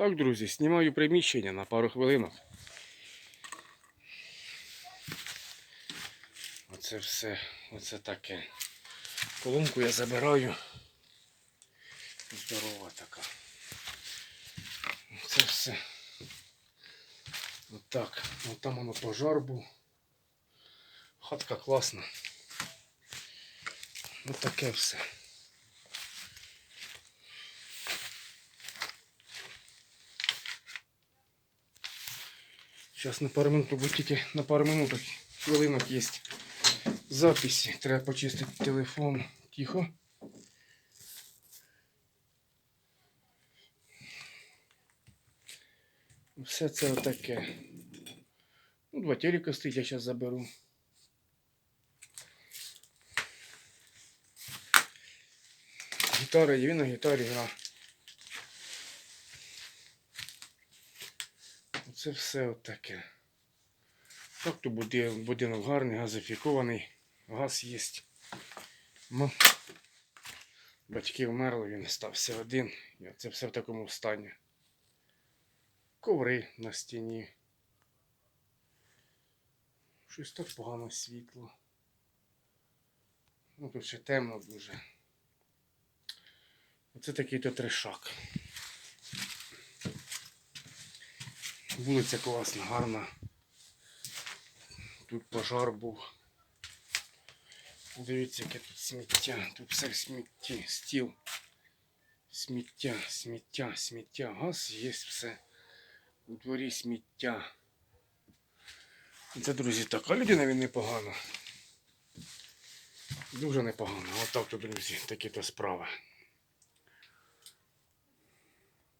Так, друзі, знімаю приміщення на пару хвилинок. Оце все, оце таке. Колонку я забираю. Здорова така. Це все. Отак. От там воно пожар був. Хатка класна. Ось таке все. Зараз на пару минут, бо тільки на пару минуток, хвилинок є записи. Треба почистити телефон. Тихо. Все це отаке. Ну, два телека стоїть, я зараз заберу. Гітара є, він на гітарі гра. Це все отаке. Так то будинок гарний, газифікований, газ є. Батьки вмерли, він стався один. І це все в такому стані. Коври на стіні. Щось так погано світло. Ну тут ще темно дуже. Оце такий то трешак. Вулиця класна, гарна. Тут пожар був. Дивіться, яке тут сміття. Тут все в смітті, стіл. Сміття, сміття, сміття. Газ є все. У дворі сміття. Це, друзі, така людина він непогана. Дуже непогано. Отак то, друзі, такі то справи.